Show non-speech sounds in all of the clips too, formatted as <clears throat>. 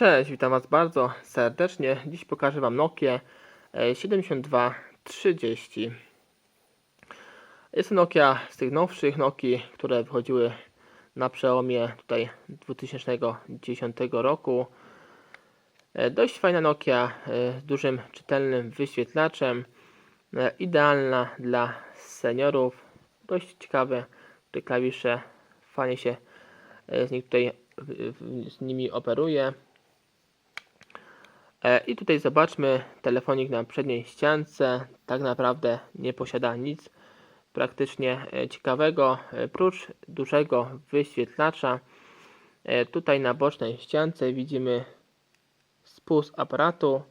Cześć, witam Was bardzo serdecznie. Dziś pokażę Wam Nokia e, 7230. Jest to Nokia z tych nowszych Nokii, które wychodziły na przełomie tutaj 2010 roku. E, Dość fajna Nokia e, z dużym czytelnym wyświetlaczem. E, Idealna dla seniorów. Dość ciekawe te klawisze. Fajnie się e, z nich tutaj z nimi operuje. E, I tutaj zobaczmy telefonik na przedniej ściance. Tak naprawdę nie posiada nic praktycznie e, ciekawego, e, prócz dużego wyświetlacza. Tutaj na bocznej ściance widzimy spust aparatu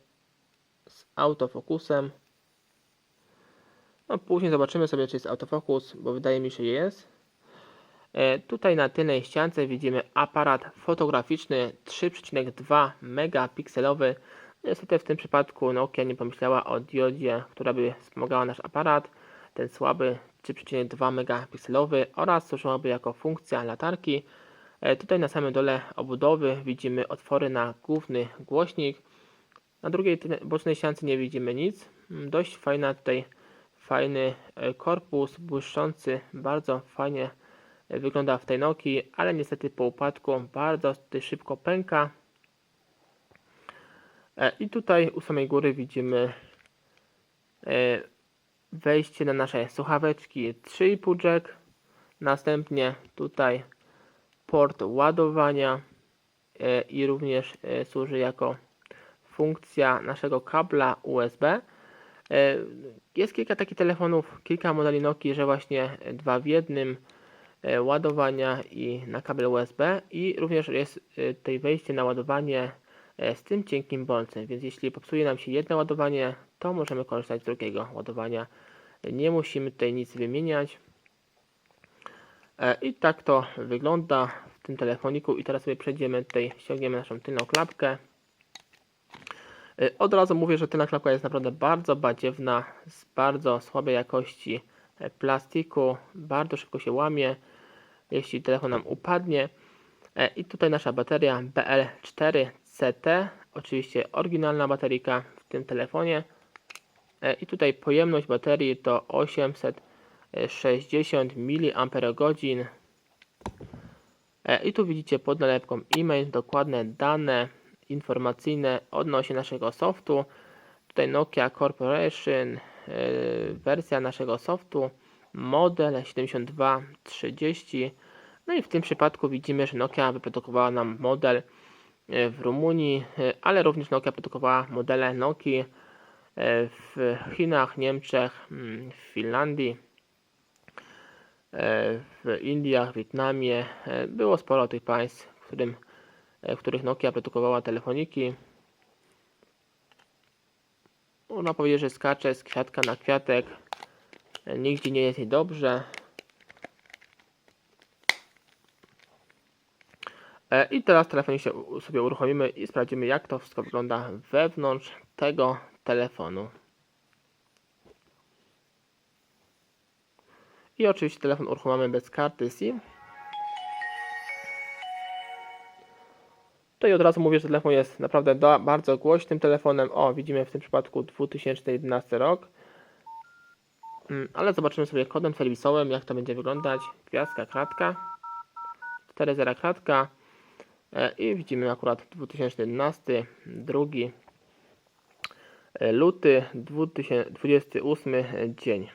z autofokusem. No, później zobaczymy sobie, czy jest autofokus, bo wydaje mi się, że jest. Tutaj na tylnej ściance widzimy aparat fotograficzny 3,2 megapikselowy. Niestety w tym przypadku Nokia nie pomyślała o diodzie, która by wspomagała nasz aparat. Ten słaby 3,2 megapikselowy oraz służyłaby jako funkcja latarki. E, Tutaj na samym dole obudowy widzimy otwory na główny głośnik. Na drugiej bocznej ściance nie widzimy nic. Mm, Dość fajna tutaj fajny e, korpus błyszczący, bardzo fajnie e, wygląda w tej Nokii, ale niestety po upadku bardzo szybko pęka. E, I tutaj u samej góry widzimy e, wejście na nasze słuchaweczki 3,5 jack. Następnie tutaj port ładowania e, i również służy jako funkcja naszego kabla USB. Jest kilka takich telefonów, kilka modeli Nokii, że właśnie dwa w jednym ładowania i na kabel USB i również jest tutaj wejście na ładowanie z tym cienkim bolcem, więc jeśli popsuje nam się jedno ładowanie, to możemy korzystać z drugiego ładowania. Nie musimy tutaj nic wymieniać. E, I tak to wygląda w tym telefoniku i teraz sobie przejdziemy tutaj, ściągniemy naszą tylną klapkę. E, Od razu mówię, że tylna klapka jest naprawdę bardzo badziewna, z bardzo słabej jakości e, plastiku, bardzo szybko się łamie, jeśli telefon nam upadnie. E, I tutaj nasza bateria BL4CT, oczywiście oryginalna bateryjka w tym telefonie. E, I tutaj pojemność baterii to 860 mAh. E, I tu widzicie pod nalepką e-mail dokładne dane informacyjne odnośnie naszego softu. Tutaj Nokia Corporation, e, wersja naszego softu, model 7230. No i w tym przypadku widzimy, że Nokia wyprodukowała nam model w Rumunii, e, ale również Nokia produkowała modele Nokii e, w Chinach, Niemczech, mm, w Finlandii, e, w Indiach, Wietnamie. E, Było sporo tych państw, w, którym, e, w których Nokia produkowała telefoniki. Można powiedzieć, że skacze z kwiatka na kwiatek. E, Nigdzie nie jest jej dobrze. I teraz telefonik się sobie uruchomimy i sprawdzimy jak to wszystko wygląda wewnątrz tego telefonu. I oczywiście telefon uruchamiamy bez karty SIM. Tutaj od razu mówię, że telefon jest naprawdę bardzo głośnym telefonem. O, widzimy w tym przypadku 2011 rok. Mm, Ale zobaczymy sobie kodem serwisowym, jak to będzie wyglądać. Gwiazdka, kratka. 4.0 kratka. E, I widzimy akurat 2011, drugi e, luty, 2028 dzień.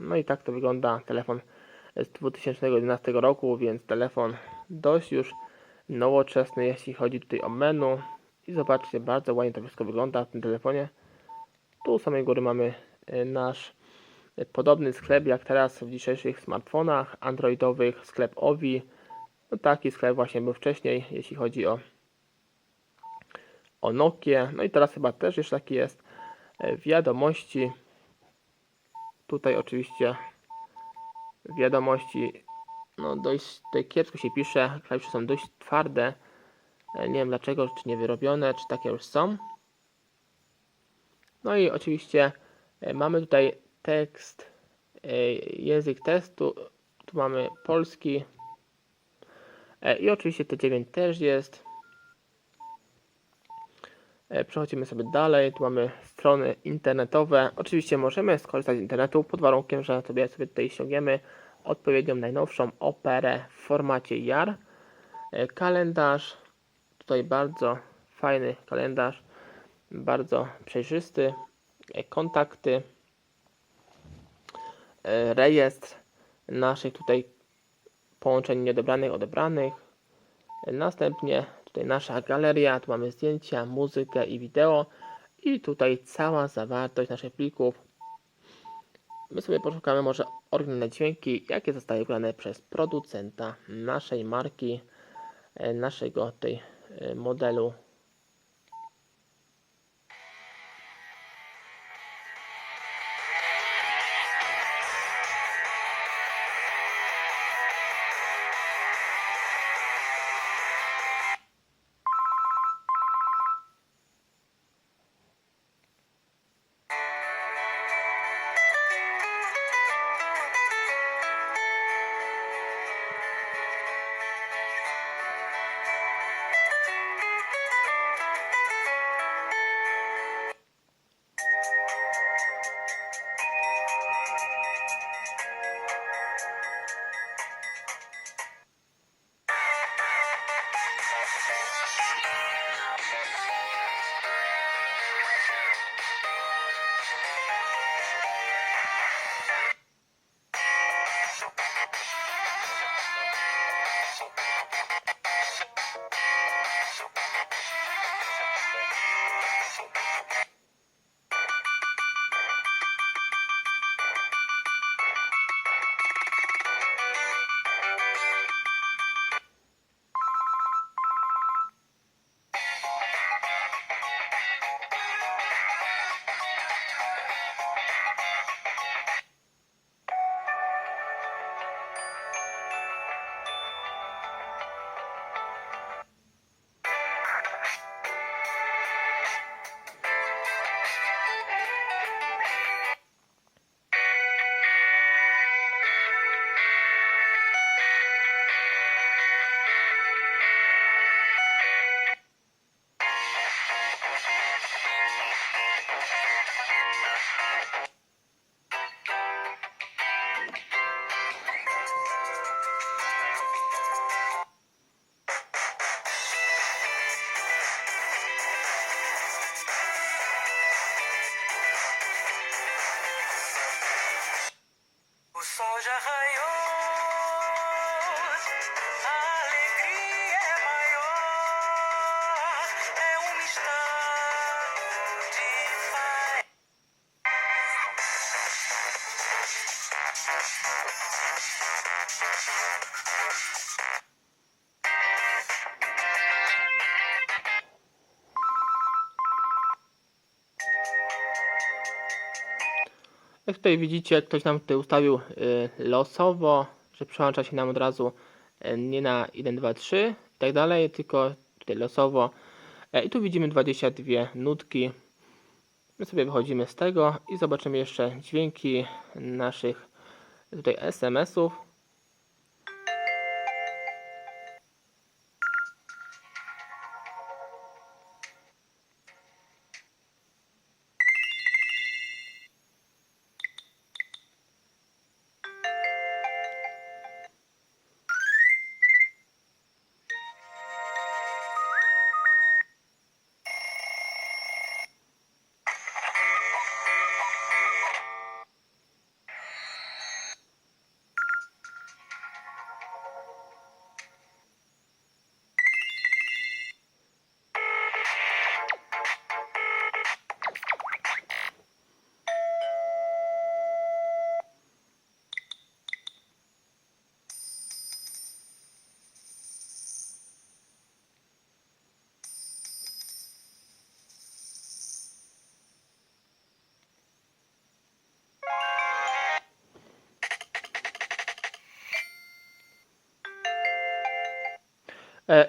No i tak to wygląda telefon z 2011 roku, więc telefon dość już nowoczesny, jeśli chodzi tutaj o menu. I zobaczcie, bardzo ładnie to wszystko wygląda w tym telefonie. Tu u samej góry mamy e, nasz podobny sklep jak teraz w dzisiejszych smartfonach androidowych, sklep Ovi. No taki sklep właśnie był wcześniej, jeśli chodzi o, o Nokię. No i teraz chyba też jeszcze taki jest. E, Wiadomości. Tutaj oczywiście wiadomości no dość tutaj kiepsko się pisze. Klawisze są dość twarde. E, Nie wiem dlaczego, czy nie wyrobione, czy takie już są. No i oczywiście e, mamy tutaj tekst, język testu. Tu mamy polski, I oczywiście T9 też jest. E, Przechodzimy sobie dalej, tu mamy strony internetowe. Oczywiście możemy skorzystać z internetu pod warunkiem, że sobie, sobie tutaj ściągniemy odpowiednią najnowszą operę w formacie JAR. E, Kalendarz, tutaj bardzo fajny kalendarz, bardzo przejrzysty. E, Kontakty, e, rejestr naszych tutaj połączeń nieodebranych, odebranych. Następnie tutaj nasza galeria, tu mamy zdjęcia, muzykę i wideo i tutaj cała zawartość naszych plików. My sobie poszukamy może oryginalne dźwięki, jakie zostały wybrane przez producenta naszej marki, e, naszego tej e, modelu. Jak tutaj widzicie, ktoś nam tutaj ustawił y, losowo, że przełącza się nam od razu y, nie na 1, 2, 3 i tak dalej, tylko tutaj losowo. E, I tu widzimy 22 nutki. My sobie wychodzimy z tego i zobaczymy jeszcze dźwięki naszych tutaj SMS-ów.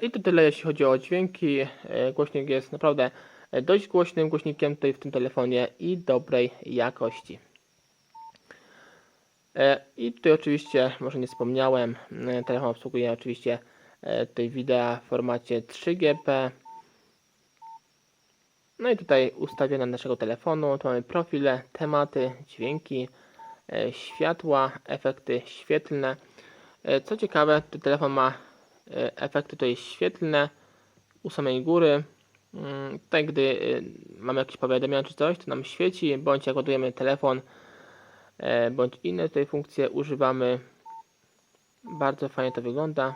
I to tyle jeśli chodzi o dźwięki. E, Głośnik jest naprawdę e, dość głośnym głośnikiem tutaj w tym telefonie i dobrej jakości. E, I tutaj oczywiście, może nie wspomniałem, e, telefon obsługuje oczywiście e, tutaj wideo w formacie 3GP. No i tutaj ustawienia naszego telefonu. Tu mamy profile, tematy, dźwięki, e, światła, efekty świetlne. E, Co ciekawe, ten telefon ma e, efekty tutaj świetlne u samej góry. Mm, Tutaj, gdy y, mamy jakieś powiadomienia czy coś, to nam świeci, bądź jak ładujemy telefon, e, bądź inne tutaj funkcje używamy. Bardzo fajnie to wygląda.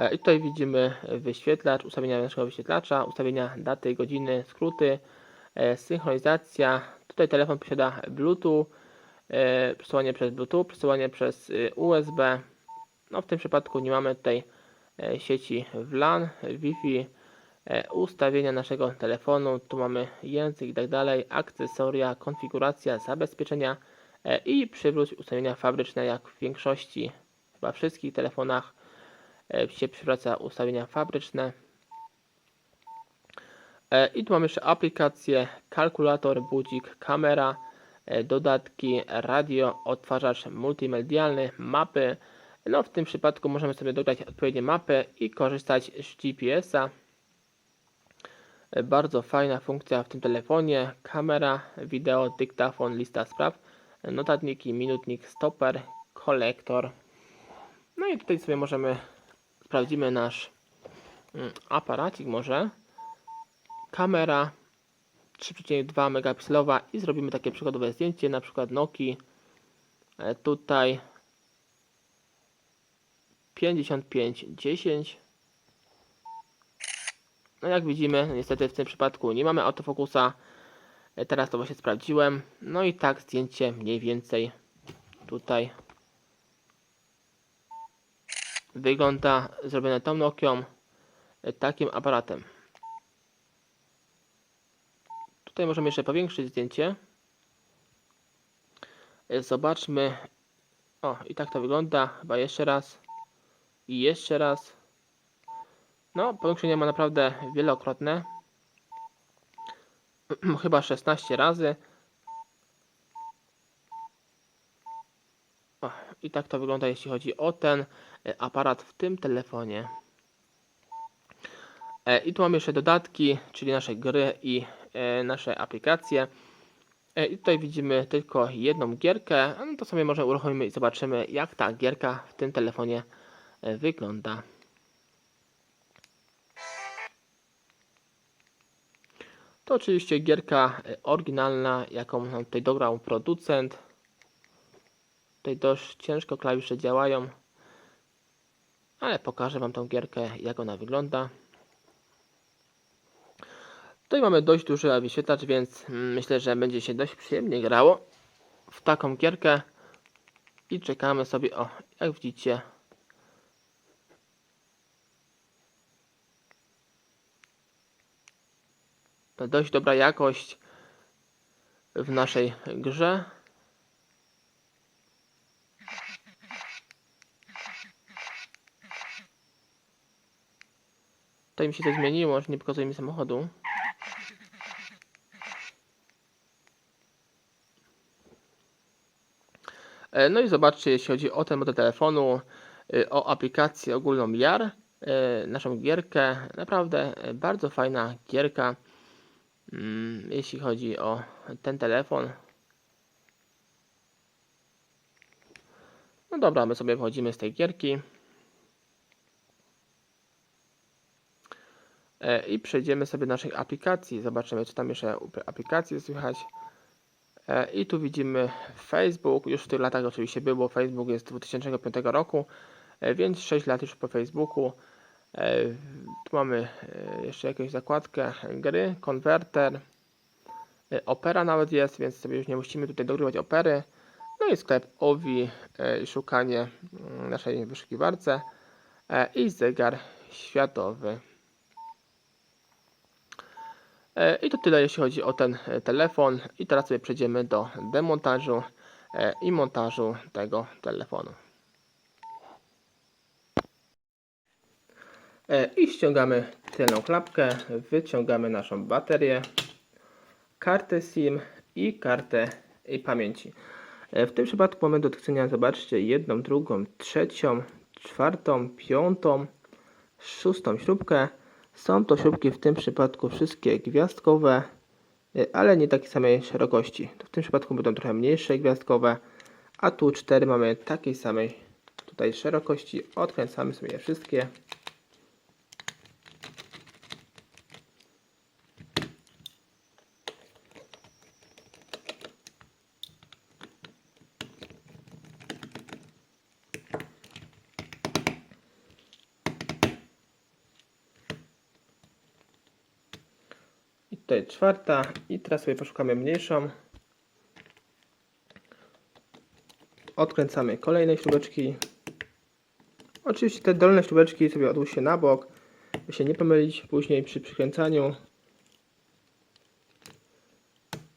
E, I tutaj widzimy wyświetlacz, ustawienia naszego wyświetlacza, ustawienia daty, godziny, skróty, e, synchronizacja. Tutaj telefon posiada Bluetooth, e, przesyłanie przez Bluetooth, przesyłanie przez y, USB. No w tym przypadku nie mamy tutaj e, sieci WLAN, Wi-Fi, e, ustawienia naszego telefonu, tu mamy język i tak dalej, akcesoria, konfiguracja, zabezpieczenia e, i przywróć ustawienia fabryczne, jak w większości, chyba wszystkich telefonach się przywraca ustawienia fabryczne. I tu mamy jeszcze aplikacje, kalkulator, budzik, kamera, dodatki, radio, odtwarzacz multimedialny, mapy. No w tym przypadku możemy sobie dodać odpowiednie mapę i korzystać z GPS-a. Bardzo fajna funkcja w tym telefonie. Kamera, wideo, dyktafon, lista spraw, notatniki, minutnik, stoper, kolektor. No i tutaj sobie możemy, sprawdzimy nasz mm, aparacik może. Kamera 3,2 megapikselowa i zrobimy takie przykładowe zdjęcie, na przykład Noki. E, tutaj 55 10 no jak widzimy niestety w tym przypadku nie mamy autofokusa. E, teraz to właśnie sprawdziłem. No i tak zdjęcie mniej więcej tutaj wygląda. Zrobione tą Nokią e, takim aparatem. Tutaj możemy jeszcze powiększyć zdjęcie. E, zobaczmy. O i tak to wygląda. Chyba jeszcze raz. I jeszcze raz. No, powiększenie ma naprawdę wielokrotne. <clears throat> Chyba 16 razy. O, I tak to wygląda, jeśli chodzi o ten e, aparat w tym telefonie. E, I tu mamy jeszcze dodatki, czyli nasze gry i e, nasze aplikacje. E, I tutaj widzimy tylko jedną gierkę. No to sobie może uruchomimy i zobaczymy, jak ta gierka w tym telefonie wygląda. To oczywiście gierka e, oryginalna, jaką nam tutaj dograł producent. Tutaj dość ciężko klawisze działają, ale pokażę Wam tą gierkę, jak ona wygląda. Tutaj mamy dość duży wyświetlacz, więc mm, myślę, że będzie się dość przyjemnie grało w taką gierkę. I czekamy sobie, o, jak widzicie, dość dobra jakość w naszej grze. Tutaj mi się coś zmieniło, że nie pokazuje mi samochodu. E, No i zobaczcie, jeśli chodzi o ten model telefonu, y, o aplikację ogólną JAR, y, naszą gierkę, naprawdę bardzo fajna gierka, jeśli chodzi o ten telefon. No dobra, my sobie wchodzimy z tej gierki. E, I przejdziemy sobie do naszych aplikacji. Zobaczymy, czy tam jeszcze u aplikacji słychać. E, I tu widzimy Facebook. Już w tych latach oczywiście było. Facebook jest z 2005 roku, e, więc 6 lat już po Facebooku. E, Tu mamy e, jeszcze jakąś zakładkę gry, konwerter. E, Opera nawet jest, więc sobie już nie musimy tutaj dogrywać opery. No i sklep OVI e, i szukanie mm, naszej wyszukiwarce i zegar światowy. I to tyle jeśli chodzi o ten telefon. I teraz sobie przejdziemy do demontażu i montażu tego telefonu. I ściągamy tylną klapkę, wyciągamy naszą baterię, kartę SIM i kartę pamięci. E, W tym przypadku mamy do odkrycia, zobaczcie, jedną, drugą, trzecią, czwartą, piątą, szóstą śrubkę, Są to śrubki w tym przypadku wszystkie gwiazdkowe, y, ale nie takiej samej szerokości. W tym przypadku będą trochę mniejsze gwiazdkowe, a tu cztery mamy takiej samej tutaj szerokości. Odkręcamy sobie wszystkie. I tutaj czwarta. I teraz sobie poszukamy mniejszą. Odkręcamy kolejne śrubeczki. Oczywiście te dolne śrubeczki sobie odłóżcie na bok, by się nie pomylić później przy przykręcaniu.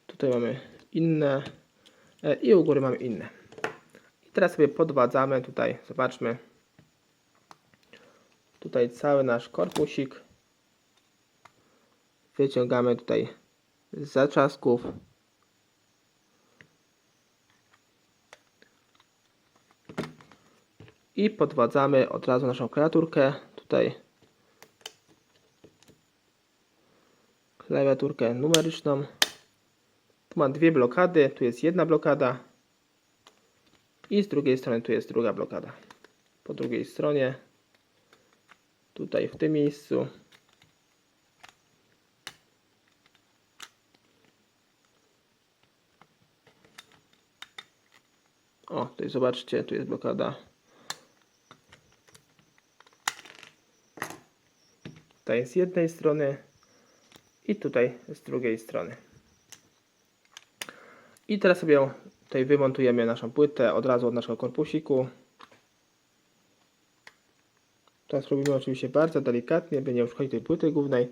Tutaj mamy inne e, i u góry mamy inne. I teraz sobie podwadzamy tutaj, zobaczmy. Tutaj cały nasz korpusik. Wyciągamy tutaj z zaczasków. I podwadzamy od razu naszą klawiaturkę. Tutaj klawiaturkę numeryczną. Tu mam dwie blokady. Tu jest jedna blokada. I z drugiej strony tu jest druga blokada. Po drugiej stronie. Tutaj w tym miejscu. O, tutaj zobaczcie, tu jest blokada. Tutaj z jednej strony i tutaj z drugiej strony. I teraz sobie tutaj wymontujemy naszą płytę od razu od naszego korpusiku. Teraz robimy oczywiście bardzo delikatnie, by nie uszkodzić tej płyty głównej.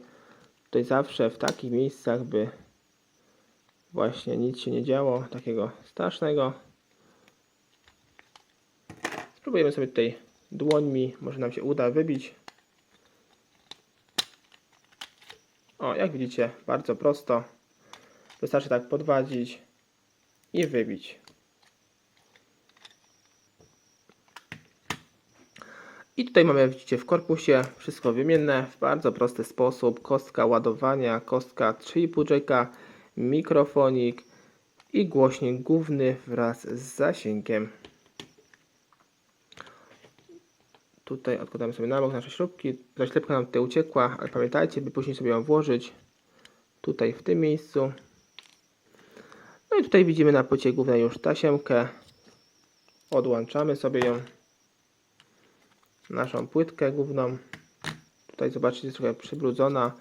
Tutaj zawsze w takich miejscach, by właśnie nic się nie działo takiego strasznego. Spróbujemy sobie tutaj dłońmi, może nam się uda wybić. O, jak widzicie, bardzo prosto. Wystarczy tak podwadzić i wybić. I tutaj mamy, widzicie, w korpusie wszystko wymienne w bardzo prosty sposób. Kostka ładowania, kostka 3,5 jacka, mikrofonik i głośnik główny wraz z zasięgiem. Tutaj odkładamy sobie na bok nasze śrubki. Zaślepka nam tutaj uciekła, ale pamiętajcie, by później sobie ją włożyć tutaj w tym miejscu. No i tutaj widzimy na płycie głównej już tasiemkę. Odłączamy sobie ją. Naszą płytkę główną. Tutaj zobaczcie, jest trochę przybrudzona.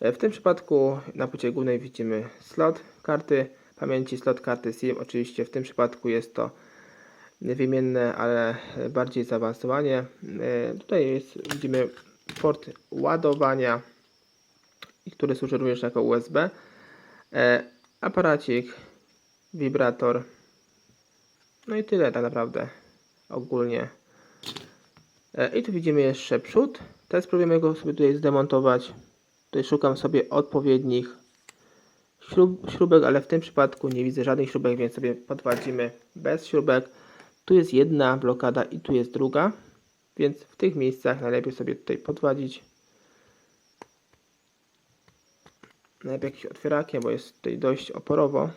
E, W tym przypadku na płycie głównej widzimy slot karty pamięci, slot karty SIM. Oczywiście w tym przypadku jest to wymienne, ale bardziej zaawansowanie. E, Tutaj jest, widzimy port ładowania, który służy również jako USB. E, Aparacik, wibrator. No i tyle tak naprawdę ogólnie. E, I tu widzimy jeszcze przód. Teraz spróbujemy go sobie tutaj zdemontować. Tutaj szukam sobie odpowiednich śrub, śrubek, ale w tym przypadku nie widzę żadnych śrubek, więc sobie podwadzimy bez śrubek. Tu jest jedna blokada i tu jest druga, więc w tych miejscach najlepiej sobie tutaj podwadzić. Najlepiej jakieś otwierakiem, bo jest tutaj dość oporowo.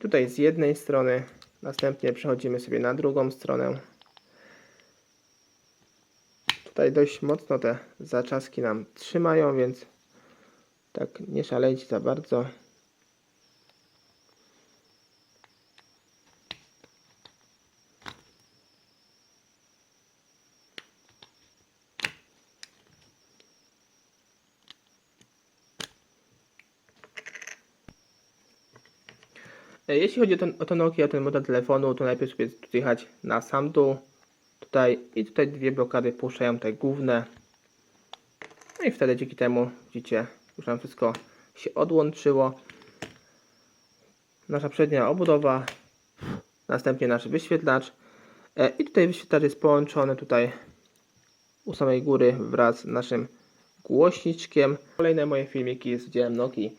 Tutaj z jednej strony, następnie przechodzimy sobie na drugą stronę. Tutaj dość mocno te zaczaski nam trzymają, więc tak nie szalejcie za bardzo. Jeśli chodzi o, ten, o to Nokia, ten model telefonu, to najpierw sobie tutaj jechać na sam dół. Tutaj i tutaj dwie blokady puszczają te główne. No i wtedy dzięki temu, widzicie, już nam wszystko się odłączyło. Nasza przednia obudowa, następnie nasz wyświetlacz. E, I tutaj wyświetlacz jest połączony tutaj u samej góry wraz z naszym głośniczkiem. Kolejne moje filmiki z udziałem Nokii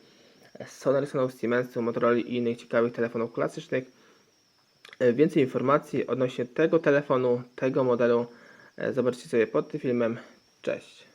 z Sonysonów, Siemensów, Motorola i innych ciekawych telefonów klasycznych. E, Więcej informacji odnośnie tego telefonu, tego modelu e, zobaczcie sobie pod tym filmem. Cześć.